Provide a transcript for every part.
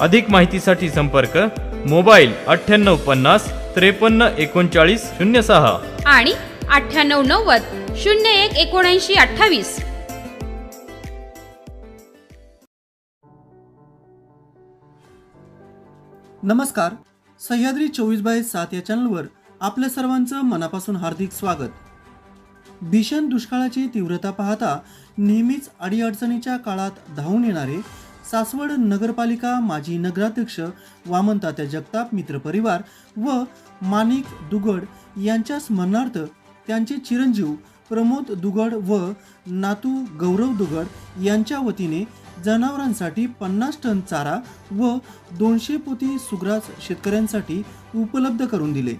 अधिक माहितीसाठी संपर्क मोबाईल अठ्ठ्याण्णव पन्नास त्रेपन्न एकोणचाळीस शून्य सहा. आणि अठ्ठ्याण्णव नव्वद शून्य एक एकोणऐंशी अठ्ठावीस. नमस्कार. सह्याद्री चोवीस बाय सात या चॅनलवर आपल्या सर्वांचं मनापासून हार्दिक स्वागत. भीषण दुष्काळाची तीव्रता पाहता नेहमीच अडीअडचणीच्या काळात धावून येणारे सासवड नगरपालिका माजी नगराध्यक्ष वामनतात्या जगताप मित्रपरिवार व माणिक दुगड यांच्या स्मरणार्थ त्यांचे चिरंजीव प्रमोद दुगड व नातू गौरव दुगड यांच्या वतीने जनावरांसाठी पन्नास टन चारा व दोनशे पोती सुग्रास शेतकऱ्यांसाठी उपलब्ध करून दिले.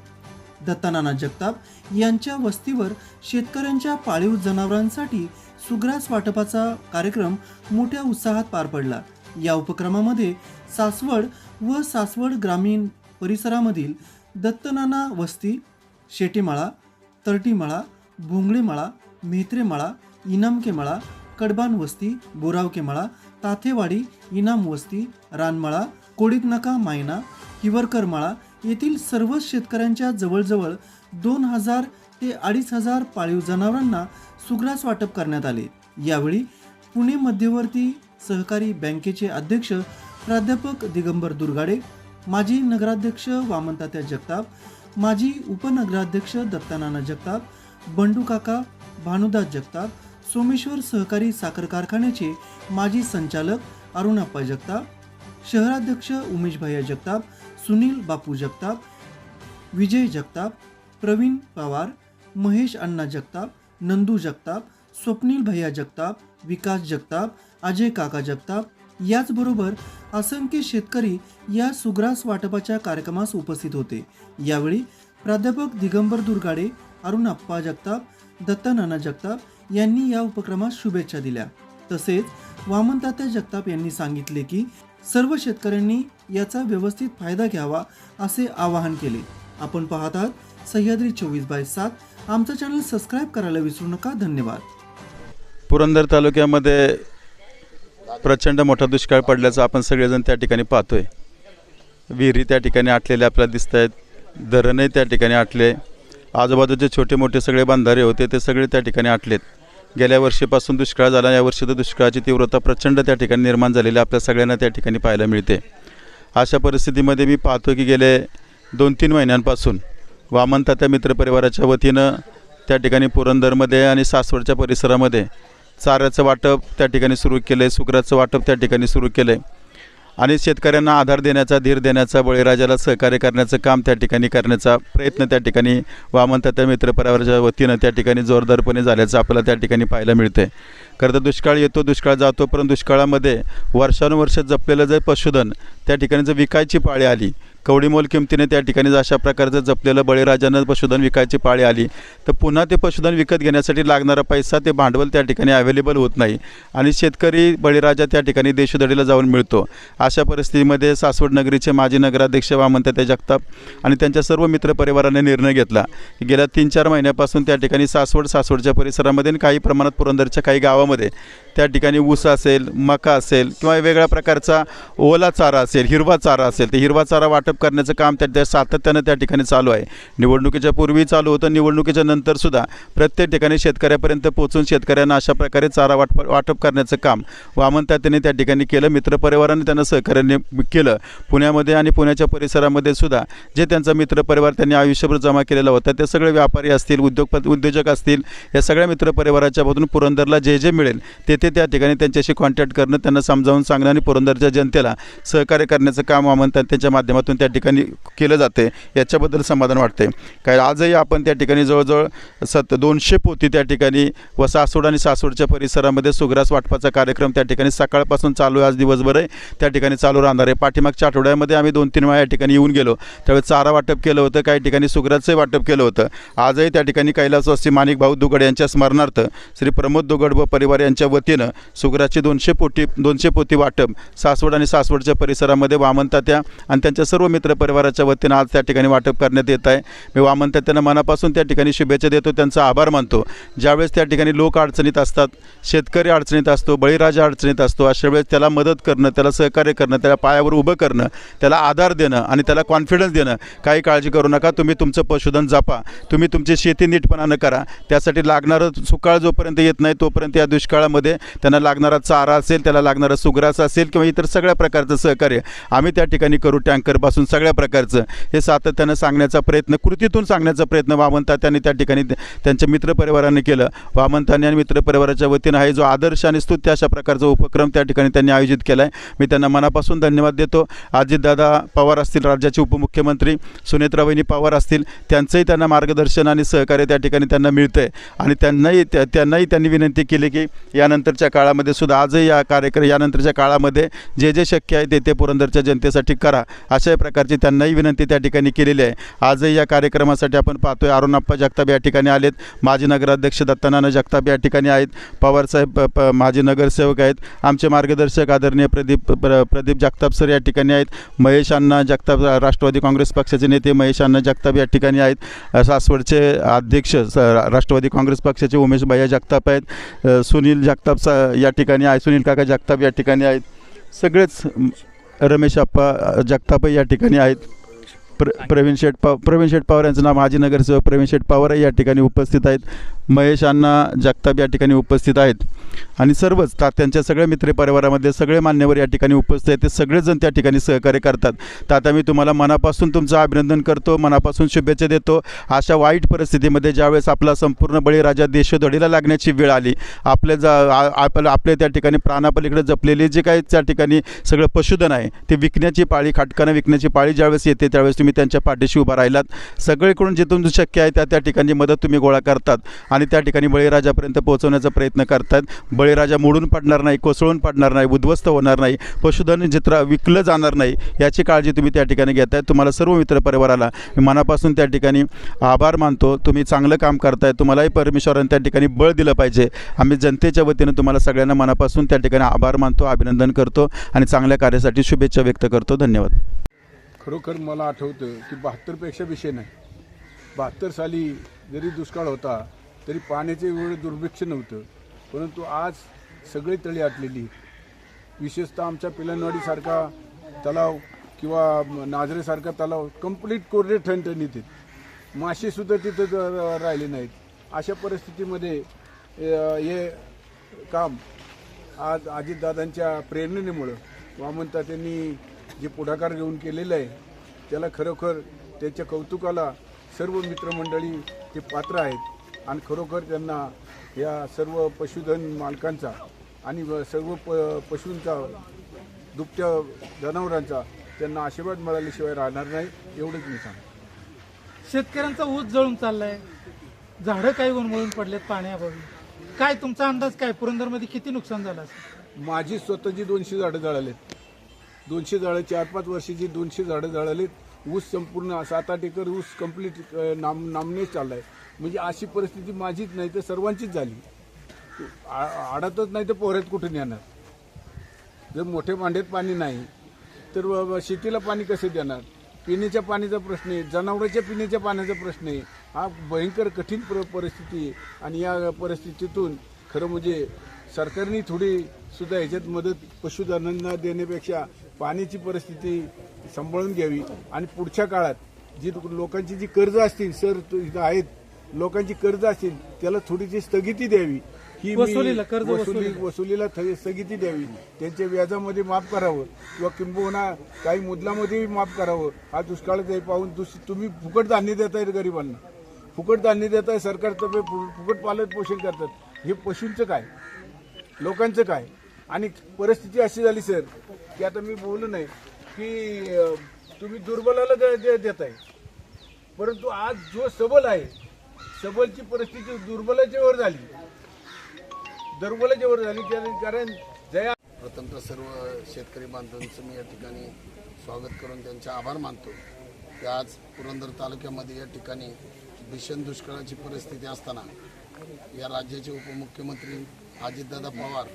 दत्तानाना जगताप यांच्या वस्तीवर शेतकऱ्यांच्या पाळीव जनावरांसाठी सुग्रास वाटपाचा कार्यक्रम मोठ्या उत्साहात पार पडला. या उपक्रमामध्ये सासवड व सासवड ग्रामीण परिसरामधील दत्तनाना वस्ती शेटीमाळा तरटीमाळा भोंगळेमाळा मेत्रेमाळा इनामकेमाळा कडबान वस्ती बोरावकेमाळा ताथेवाडी इनाम वस्ती रानमाळा कोडीकनाका मायना हिवरकरमाळा येथील सर्वच शेतकऱ्यांच्या जवळजवळ दोन हजार ते अडीच हजार पाळीव जनावरांना सुग्रास वाटप करण्यात आले. यावेळी पुणे मध्यवर्ती सहकारी बँकेचे अध्यक्ष प्राध्यापक दिगंबर दुर्गाडे माजी नगराध्यक्ष वामनतात्या जगताप माजी उपनगराध्यक्ष दत्तानाना जगताप बंडू काका भानुदास जगताप सोमेश्वर सहकारी साखर कारखान्याचे माजी संचालक अरुणाप्पा जगताप शहराध्यक्ष उमेश भैया जगताप सुनील बापू जगताप विजय जगताप प्रवीण पवार महेश अण्णा जगताप नंदू जगताप स्वप्नील भैया जगताप विकास जगताप अजय काका जगताप याचबरोबर असंख्य शेतकरी या सुग्रास वाटपाच्या कार्यक्रमास उपस्थित होते. यावेळी प्राध्यापक दिगंबर दुर्गाडे अरुण अप्पा जगताप दत्तानाना जगताप यांनी या उपक्रमास शुभेच्छा दिल्या. तसेच वामनतात्या जगताप यांनी सांगितले की सर्व शेतकऱ्यांनी याचा व्यवस्थित फायदा घ्यावा असे आवाहन केले. आपण पाहत आहात सह्याद्री चोवीस बाय सात. आमचं चॅनल सबस्क्राईब करायला विसरू नका. धन्यवाद. पुरंदर तालुक्यामध्ये प्रचंड मोठा दुष्काळ पडल्याचं आपण सगळेजण त्या ठिकाणी पाहतोय. विहिरी त्या ठिकाणी आटलेल्या आपल्याला दिसत आहेत धरणही त्या ठिकाणी आटले. आजूबाजूचे छोटे मोठे सगळे बांधारे होते ते सगळे त्या ठिकाणी आटलेत. गेल्या वर्षीपासून दुष्काळ झाला या वर्षी तर दुष्काळाची तीव्रता प्रचंड त्या ठिकाणी निर्माण झालेली आपल्या सगळ्यांना त्या ठिकाणी पाहायला मिळते. अशा परिस्थितीमध्ये मी पाहतो की गेले दोन तीन महिन्यांपासून वामनतात्या मित्रपरिवाराच्या वतीनं त्या ठिकाणी पुरंदरमध्ये आणि सासवडच्या परिसरामध्ये चाऱ्याचं वाटप त्या ठिकाणी सुरू केलं आहे सुकराचं वाटप त्या ठिकाणी सुरू केलं आहे आणि शेतकऱ्यांना आधार देण्याचा धीर देण्याचा बळीराजाला सहकार्य करण्याचं काम त्या ठिकाणी करण्याचा प्रयत्न त्या ठिकाणी वामनतात्या मित्रपरिवाराच्या वतीनं त्या ठिकाणी जोरदारपणे झाल्याचं आपल्याला त्या ठिकाणी पाहायला मिळते खरं तर दुष्काळ येतो दुष्काळ जातो परंतु दुष्काळामध्ये वर्षानुवर्ष जपलेलं जे पशुधन त्या ठिकाणी जर विकायची पाळी आली कवडीमोल किमतीने त्या ठिकाणी जर अशा प्रकारचं जपलेलं बळीराजानं पशुधन विकायची पाळी आली तर पुन्हा ते पशुधन विकत घेण्यासाठी लागणारा पैसा ते भांडवल त्या ठिकाणी अवेलेबल होत नाही. आणि शेतकरी बळीराजा त्या ठिकाणी देशोधडीला जाऊन मिळतो. अशा परिस्थितीमध्ये सासवड नगरीचे माजी नगराध्यक्ष वामनतात्या जगताप आणि त्यांच्या सर्व मित्रपरिवाराने निर्णय घेतला. की गेल्या तीन चार महिन्यापासून त्या ठिकाणी सासवड सासवडच्या परिसरामध्ये काही प्रमाणात पुरंदरच्या काही गावामध्ये. त्या ठिकाणी ऊस असेल मका असेल किंवा वेगळ्या प्रकारचा ओला चारा असेल हिरवा चारा असेल ते हिरवा चारा वाटप करण्याचं काम त्या सातत्यानं त्या ठिकाणी चालू आहे. निवडणुकीच्या पूर्वी चालू होतं निवडणुकीच्या नंतरसुद्धा प्रत्येक ठिकाणी शेतकऱ्यापर्यंत पोहोचून शेतकऱ्यांना अशा प्रकारे चारा वाटप वाटप करण्याचं काम वामनतात्याने त्या ठिकाणी केलं मित्रपरिवाराने त्यांना सहकार्याने केलं. पुण्यामध्ये आणि पुण्याच्या परिसरामध्ये सुद्धा जे त्यांचा मित्रपरिवार त्यांनी आयुष्यभर जमा केलेला होता ते सगळे व्यापारी असतील उद्योगपती उद्योजक असतील या सगळ्या मित्रपरिवाराच्या मधून पुरंदरला जे जे मिळेल. तेथे त्या ठिकाणी त्यांच्याशी कॉन्टॅक्ट करणं त्यांना समजावून सांगणं आणि पुरंदरच्या जनतेला सहकार्य करण्याचं काम आमंत्रण त्यांच्या माध्यमातून त्या ठिकाणी केलं जाते. याच्याबद्दल समाधान वाटते काय आजही आपण त्या ठिकाणी जवळजवळ सत दोनशे पोती त्या ठिकाणी व सासवड आणि सासवडच्या परिसरामध्ये सुग्रास वाटपाचा कार्यक्रम त्या ठिकाणी सकाळपासून चालू आहे. आज दिवसभरही त्या ठिकाणी चालू राहणार आहे. पाठीमागच्या आठवड्यामध्ये आम्ही दोन तीन वेळा या ठिकाणी येऊन गेलो. त्यावेळेस चारा वाटप केलं होतं. काही ठिकाणी सुग्रासही वाटप केलं होतं. आजही त्या ठिकाणी कैलासवासी माणिक भाऊ दुगड यांच्या स्मरणार्थ श्री प्रमोद दुगड व परिवार यांच्या वतीनं सुगराचे दोनशे पोटी दोनशे पोती वाटप सासवड आणि सासवडच्या परिसरामध्ये वामनतात्या आणि त्यांच्या सर्व मित्र परिवाराच्या वतीनं आज त्या ठिकाणी वाटप करण्यात येत आहे. मी वामनतात्यांना मनापासून त्या ठिकाणी शुभेच्छा देतो त्यांचा आभार मानतो. ज्यावेळेस त्या ठिकाणी लोक अडचणीत असतात शेतकरी अडचणीत असतो बळीराजा अडचणीत असतो अशा वेळेस त्याला मदत करणं त्याला सहकार्य करणं त्याला पायावर उभं करणं त्याला आधार देणं आणि त्याला कॉन्फिडन्स देणं काही काळजी करू नका तुम्ही तुमचं पशुधन जपा तुम्ही तुमची शेती नीटपणानं करा. त्यासाठी लागणारं सुकाळ जोपर्यंत येत नाही तोपर्यंत या दुष्काळामध्ये त्यांना लागणारा चारा असेल त्याला लागणारा सुग्रास असेल किंवा इतर सगळ्या प्रकारचं सहकार्य आम्ही त्या ठिकाणी करू टँकरपासून सगळ्या प्रकारचं. हे सातत्यानं सांगण्याचा प्रयत्न कृतीतून सांगण्याचा प्रयत्न वामनता त्यांनी त्या ठिकाणी त्यांच्या मित्रपरिवाराने केलं. वामनतांनी आणि मित्रपरिवाराच्या वतीनं आहे जो आदर्श आणि स्तुत्य अशा प्रकारचा उपक्रम त्या ठिकाणी त्यांनी आयोजित केला आहे मी त्यांना मनापासून धन्यवाद देतो. अजितदादा पवार असतील राज्याचे उपमुख्यमंत्री सुनेत्रावहिनी पवार असतील त्यांचंही त्यांना मार्गदर्शन आणि सहकार्य त्या ठिकाणी त्यांना मिळतं आहे आणि त्यांनाही त्या- त्यांनाही त्यांनी विनंती केली की यानंतरच्या काळामध्ये सुद्धा आजही या कार्यक्रम यानंतरच्या काळामध्ये जे जे शक्य आहे ते ते पुरंदरच्या जनतेसाठी करा. अशा प्रकारची त्यांनाही विनंती त्या ठिकाणी केलेली आहे. आजही या कार्यक्रमासाठी आपण पाहतोय अरुणप्पा जगताप या ठिकाणी आलेत. माजी नगराध्यक्ष दत्तानाना जगताप या ठिकाणी आहेत. पवारसाहेब प- प- माजी नगरसेवक आहेत. आमचे मार्गदर्शक आदरणीय प्रदीप प्र प्रदीप जगताप सर या ठिकाणी आहेत. महेश अण्णा जगताप राष्ट्रवादी काँग्रेस पक्षाचे नेते महेश अण्णा जगताप या ठिकाणी आहेत. सासवडचे अध्यक्ष राष्ट्रवादी काँग्रेस पक्षाचे उमेश भैया जगताप आहेत. सुनील जगताप सा या ठिकाणी आहे. सुनील काका जगताप या ठिकाणी आहेत. सगळेच रमेश आप्पा जगताप जगतापही या ठिकाणी आहेत. प्र प्रवीण शेठ पा प्रवीण शेठ पवार यांचं नाव माजी नगरसेवक प्रवीण शेठ पवारही या ठिकाणी उपस्थित आहेत. महेश अण्णा जगताप या ठिकाणी उपस्थित आहेत. आणि सर्वच ता त्यांच्या सगळ्या मित्र परिवारामध्ये सगळे मान्यवर या ठिकाणी उपस्थित आहेत. ते सगळेजण त्या ठिकाणी सहकार्य करतात. तर आता मी तुम्हाला मनापासून तुमचं अभिनंदन करतो मनापासून शुभेच्छा देतो. अशा वाईट परिस्थितीमध्ये ज्यावेळेस आपला संपूर्ण बळीराजा देशोधडीला लागण्याची वेळ आली आपल्या जा आ- आपल्या आपले त्या ठिकाणी प्राणापलीकडे जपलेले जे काही त्या ठिकाणी सगळं पशुधन आहे ते विकण्याची पाळी खाटकानं विकण्याची पाळी ज्यावेळेस येते त्यावेळेस तुम्ही त्यांच्या पाठीशी उभा राहिलात. सगळीकडून जे तुमचं शक्य आहे त्या त्या ठिकाणी मदत तुम्ही गोळा करतात. आणि त्या ठिकाणी बळीराजापर्यंत पोहोचवण्याचा प्रयत्न करतात. बळीराजा मोडून पडणार नाही कोसळून पडणार नाही उद्ध्वस्त होणार नाही पशुधन चित्र विकलं जाणार नाही याची काळजी तुम्ही त्या ठिकाणी घेताय. तुम्हाला सर्व मित्रपरिवाराला परिवाराला मनापासून त्या ठिकाणी आभार मानतो. तुम्ही चांगलं काम करताय. तुम्हालाही परमेश्वराने त्या ठिकाणी बळ दिलं पाहिजे. आम्ही जनतेच्या वतीनं तुम्हाला सगळ्यांना मनापासून त्या ठिकाणी आभार मानतो अभिनंदन करतो आणि चांगल्या कार्यासाठी शुभेच्छा व्यक्त करतो. धन्यवाद. खरोखर मला आठवतं की बहात्तरपेक्षा विषय नाही. बहात्तर साली जरी दुष्काळ होता तरी पाण्याचे एवढं दुर्भिक्ष नव्हतं. परंतु आज सगळी तळी आटलेली. विशेषतः आमच्या पिलनवाडीसारखा तलाव किंवा नाजरेसारखा तलाव कंप्लीट कोरडे ठणठणीत आहेत. मासेसुद्धा तिथं राहिले नाहीत. अशा परिस्थितीमध्ये हे काम आज अजितदादांच्या प्रेरणेमुळं वामनता त्यांनी जे पुढाकार घेऊन केलेलं आहे त्याला खरोखर त्याच्या कौतुकाला सर्व मित्रमंडळी ते पात्र आहेत. आणि खरोखर त्यांना या सर्व पशुधन मालकांचा आणि सर्व प पशूंचा दुभत्या जनावरांचा त्यांना आशीर्वाद मिळाल्याशिवाय राहणार नाही एवढंच मी सांगतो. शेतकऱ्यांचा ऊस जळून चाललाय. झाडं काही उन्मळून पडलेत पाण्याअभावी. काय तुमचा अंदाज काय? पुरंदरमध्ये किती नुकसान झालं असेल? माझी स्वतःची दोनशे झाडं जळालेत. दोनशे झाडं चार पाच वर्षाची दोनशे झाडं जळालेत. ऊस संपूर्ण सात आठ एकर ऊस कंप्लीट नाम नामनेच चाललाय. म्हणजे अशी परिस्थिती माझीच नाही तर सर्वांचीच झाली. आ- आडातच नाही तर पोहऱ्यात कुठून येणार? जर मोठे भांडेत पाणी नाही तर शेतीला पाणी कसे देणार? पिण्याच्या पाण्याचा प्रश्न आहे जनावरांच्या पिण्याच्या पाण्याचा प्रश्न आहे. हा भयंकर कठीण प्र परिस्थिती आहे. आणि या परिस्थितीतून खरं म्हणजे सरकारने थोडी सुद्धा ह्याच्यात मदत पशुधनांना देण्यापेक्षा पाण्याची परिस्थिती सांभाळून घ्यावी. आणि पुढच्या काळात जी लोकांची जी कर्ज असतील सर तो इथं आहेत लोकांची कर्ज असतील त्याला थोडीशी स्थगिती द्यावी. ही वसुलीला, कर्ज वसुली वसुलीला. वसुलीला थ- स्थगिती द्यावी. त्यांच्या व्याजामध्ये माफ करावं. किंवा किंबहुना काही मुदलामध्ये माफ करावं. हा दुष्काळ ते पाहून दुस- तुम्ही फुकट धान्य देताय गरिबांना. फुकट धान्य देताय सरकारतर्फे फु- फुकट पालन पोषण करतात. हे पशूंचं काय? लोकांचं काय? आणि परिस्थिती अशी झाली सर की आता मी बोलू नाही की अं, तुम्ही दुर्बलाला दे- दे- देताय. परंतु आज जो सबल आहे सबलची परिस्थिती दुर्बलाच्या वर झाली. दुर्बलाच्या वर झाली कारण- कारण जया प्रथमतः सर्व शेतकरी बांधवांचं मी या ठिकाणी स्वागत करून त्यांचे आभार मानतो. की आज पुरंदर तालुक्यामध्ये या ठिकाणी भीषण दुष्काळाची परिस्थिती असताना या राज्याचे उपमुख्यमंत्री अजितदादा पवार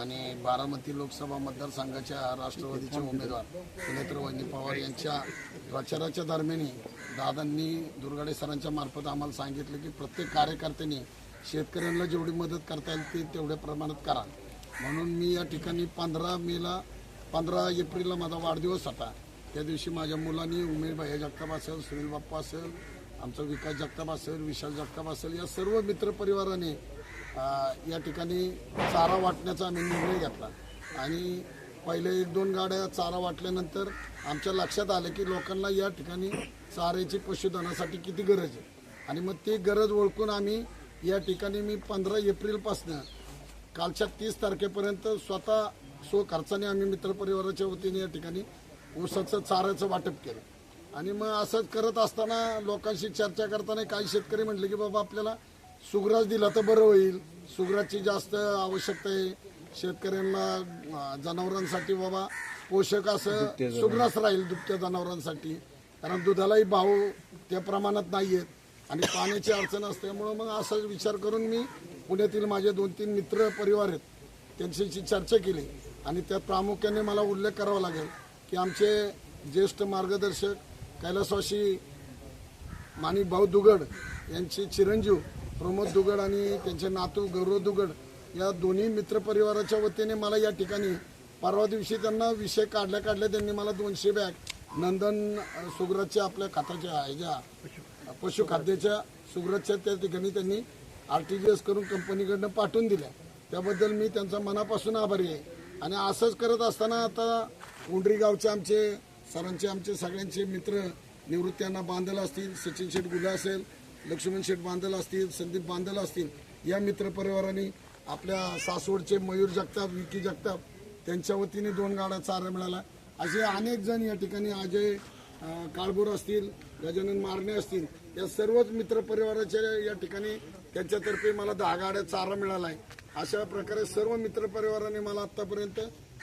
आणि बारामती लोकसभा मतदारसंघाच्या राष्ट्रवादीचे उमेदवार सुनेत्र पवार यांच्या प्रचाराच्या दरम्यानी दादांनी दुर्गाडे सरांच्या मार्फत आम्हाला सांगितलं की प्रत्येक कार्यकर्त्यांनी शेतकऱ्यांना जेवढी मदत करता येईल ती तेवढ्या प्रमाणात करा. म्हणून मी या ठिकाणी पंधरा मेला पंधरा एप्रिलला माझा वाढदिवस होता. त्या दिवशी माझ्या मुलांनी उमेश भाई जगताप असेल सुनील बाप्पा असेल आमचा विकास जगताप असेल विशाल जगताप असेल या सर्व मित्रपरिवाराने या ठिकाणी चारा वाटण्याचा आम्ही निर्णय घेतला. आणि पहिले एक दोन गाड्या चारा वाटल्यानंतर आमच्या लक्षात आलं की लोकांना या ठिकाणी चाऱ्याची पशुधनासाठी किती गरज आहे. आणि मग ती गरज ओळखून आम्ही या ठिकाणी मी पंधरा एप्रिलपासनं कालच्या तीस तारखेपर्यंत स्वतः सो खर्चाने आम्ही मित्रपरिवाराच्या वतीने या ठिकाणी ऊसाचं चाऱ्याचं वाटप केलं. आणि मग असंच करत असताना लोकांशी चर्चा करताना काही शेतकरी म्हटले की बाबा आपल्याला सुग्रास दिला तर बरं होईल. सुग्रासची जास्त आवश्यकता आहे. शेतकऱ्यांना जनावरांसाठी बाबा पोषक असं सुग्रास राहील दुभत्या जनावरांसाठी. कारण दुधालाही भाव त्या प्रमाणात नाही आहेत आणि पाण्याची अडचण असल्यामुळं मग असाच विचार करून मी पुण्यातील माझे दोन तीन मित्र परिवार आहेत त्यांच्याशी चर्चा केली. आणि त्यात प्रामुख्याने मला उल्लेख करावा लागेल की आमचे ज्येष्ठ मार्गदर्शक कैलासवासी माणिक भाऊ दुगड यांचे चिरंजीव प्रमोद दुगड आणि त्यांचे नातू गौरव दुगड या दोन्ही मित्रपरिवाराच्या वतीने मला या ठिकाणी परवा दिवशी त्यांना विषय काढल्या काढल्या त्यांनी मला दोनशे बॅग नंदन सुग्रजच्या आपल्या खात्याच्या ह्याच्या पशुखाद्याच्या सुग्रजच्या त्या ठिकाणी त्यांनी आर टी जी एस करून कंपनीकडनं पाठवून दिल्या. त्याबद्दल मी त्यांचा मनापासून आभारी आहे. आणि असंच करत असताना आता उंडरी गावचे आमचे सरांचे आमचे सगळ्यांचे मित्र निवृत्त्यांना बांधल असतील सचिन शेठ गुला असेल लक्ष्मण शेठ बांधल असतील संदीप बांधल असतील या मित्रपरिवाराने आपल्या सासवडचे मयूर जगताप विकी जगताप त्यांच्या वतीने दोन गाड्या चारा मिळाला. असे अनेक जण या ठिकाणी अजय अं, काळभोर असतील गजानन मारणे असतील या सर्वच मित्रपरिवाराच्या या ठिकाणी त्यांच्यातर्फे मला दहा गाड्या चारा मिळाला आहे अशा प्रकारे सर्व मित्रपरिवाराने मला आतापर्यंत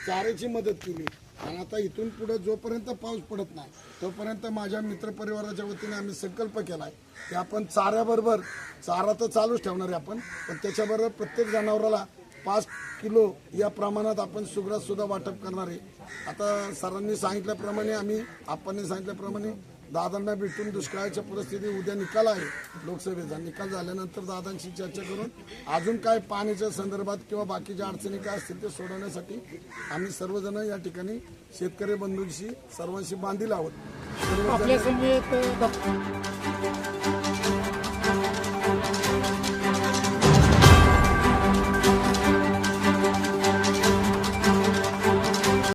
चाऱ्याची मदत केली. आणि आता इथून पुढे जोपर्यंत पाऊस पडत नाही तोपर्यंत माझ्या मित्रपरिवाराच्या वतीने आम्ही संकल्प केला आहे की आपण चाऱ्याबरोबर चारा तर चालूच ठेवणार आहे आपण पण त्याच्याबरोबर प्रत्येक जनावराला पाच किलो या प्रमाणात आपण सुग्रास सुद्धा वाटप करणार आहे. आता सरांनी सांगितल्याप्रमाणे आम्ही आपण सांगितल्याप्रमाणे दादांना भेटून दुष्काळाच्या परिस्थिती उद्या निकाल आहे. लोकसभेचा निकाल झाल्यानंतर दादांशी चर्चा करून अजून काय पाण्याच्या संदर्भात किंवा बाकीच्या अडचणी काय असतील ते सोडवण्यासाठी आम्ही सर्वजण या ठिकाणी शेतकरी बंधूंशी सर्वांशी बांधील आहोत.